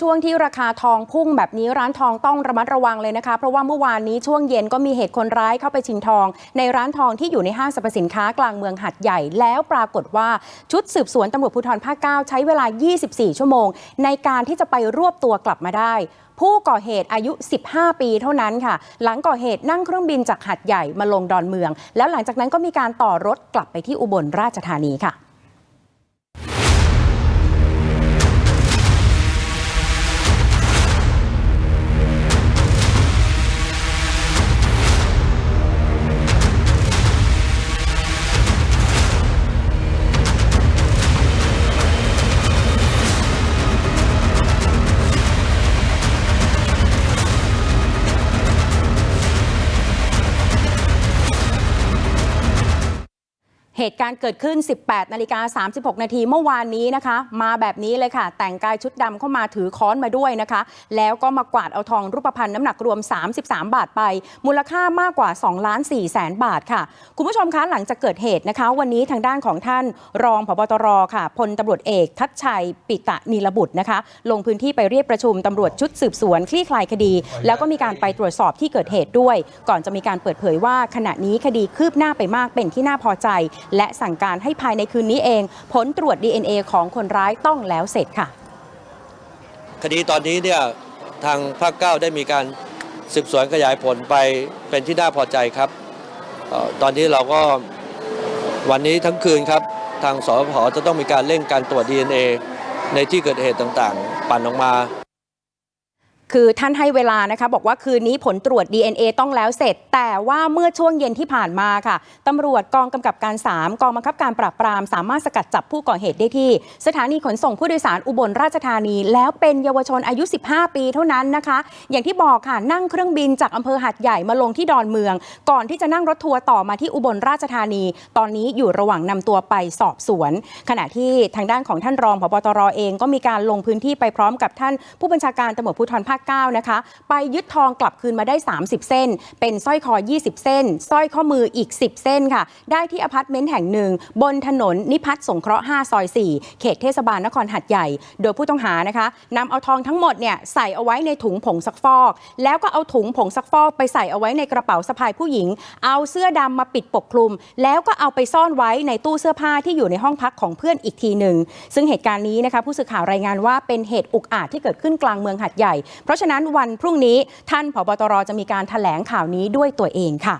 ช่วงที่ราคาทองพุ่งแบบนี้ร้านทองต้องระมัดระวังเลยนะคะ เพราะว่าเมื่อวานนี้ช่วงเย็นก็มีเหตุคนร้ายเข้าไปชิงทอง ในร้านทองที่อยู่ในห้างสรรพสินค้ากลางเมืองหัดใหญ่ แล้วปรากฏว่าชุดสืบสวนตำรวจภูธรภาค9ใช้เวลา 24 ชั่วโมง ในการที่จะไปรวบตัวกลับมาได้ ผู้ก่อเหตุอายุ 15 ปีเท่านั้นค่ะ หลังก่อเหตุนั่งเครื่องบินจากหัดใหญ่มาลงดอนเมือง แล้วหลังจากนั้นก็มีการต่อรถกลับไปที่อุบลราชธานีค่ะ เหตุการณ์เกิดขึ้น 18 นาฬิกา 36 นาทีเมื่อวานนี้นะคะ มาแบบนี้เลยค่ะ แต่งกายชุดดำเข้ามาถือค้อนมาด้วยนะคะ แล้วก็มากวาดเอาทองรูปพรรณน้ำหนักรวม 33 บาทไป มูลค่ามากกว่า 2 ล้าน4แสนบาทค่ะ คุณผู้ชมคะหลังจากเกิดเหตุนะคะ วันนี้ทางด้านของท่านรองผบตรค่ะ พลตำรวจเอกทัชชัยปิตะนีลบุตรนะคะ ลงพื้นที่ไปเรียกประชุมตำรวจชุดสืบสวนคลี่คลายคดี แล้วก็มีการไปตรวจสอบที่เกิดเหตุด้วย ก่อนจะมีการเปิดเผยว่าขณะนี้คดีคืบหน้าไปมากเป็นที่น่าพอใจและสั่งการให้ภายในคืนนี้เอง ผลตรวจ DNA ของคนร้ายต้องแล้วเสร็จค่ะ คดีตอนนี้เนี่ยทางภาคเก้าได้มีการสืบสวนขยายผลไปเป็นที่น่าพอใจครับออตอนนี้เราก็วันนี้ทั้งคืนครับ ทางสพจะต้องมีการเร่งการตรวจ DNA ในที่เกิดเหตุต่างๆ ปั่นออกมา คือท่านให้เวลานะคะ บอกว่าคืนนี้ผลตรวจ DNA ต้องแล้วเสร็จ แต่ว่าเมื่อช่วงเย็นที่ผ่านมาค่ะตำรวจกองกำกับการ 3 กองบังคับการปราบปราม สามารถสกัดจับผู้ก่อเหตุได้ที่ สถานีขนส่งผู้โดยสารอุบลราชธานี แล้วเป็นเยาวชนอายุ 15 ปีเท่านั้นนะคะ อย่างที่บอกค่ะนั่งเครื่องบินจากอำเภอหัดใหญ่มาลงที่ดอนเมือง ก่อนที่จะนั่งรถทัวร์ต่อมาที่อุบลราชธานี ตอนนี้อยู่ระหว่างนำตัวไปสอบสวน ขณะที่ทางด้านของท่านรองผบตรเองก็มีการลงพื้นที่ไปพร้อมกับท่านผู้บัญชาการตำรวจภูธรภาค9 นะคะ ไปยึดทองกลับคืนมาได้ 30 เส้น เป็นสร้อยคอ 20 เส้นสร้อยข้อมืออีก 10 เส้นค่ะ ได้ที่อพาร์ตเมนต์แห่งหนึ่ง บนถนนนิพัฒน์สงเคราะห์ 5 ซอย 4 เขตเทศบาลนครหัดใหญ่ โดยผู้ต้องหานะคะนำเอาทองทั้งหมดเนี่ยใส่เอาไว้ในถุงผงซักฟอก แล้วก็เอาถุงผงซักฟอกไปใส่เอาไว้ในกระเป๋าสะพายผู้หญิง เอาเสื้อดำมาปิดปกคลุม แล้วก็เอาไปซ่อนไว้ในตู้เสื้อผ้าที่อยู่ในห้องพักของเพื่อนอีกทีหนึ่งซึ่งเหตุการณ์นี้นะคะผู้สื่อข่าวรายงานว่าเป็นเหตุอุกอาจที่เกิดขึ้นกลางเมืองหัดใหญ่เพราะฉะนั้นวันพรุ่งนี้ท่านผบตรจะมีการแถลงข่าวนี้ด้วยตัวเองค่ะ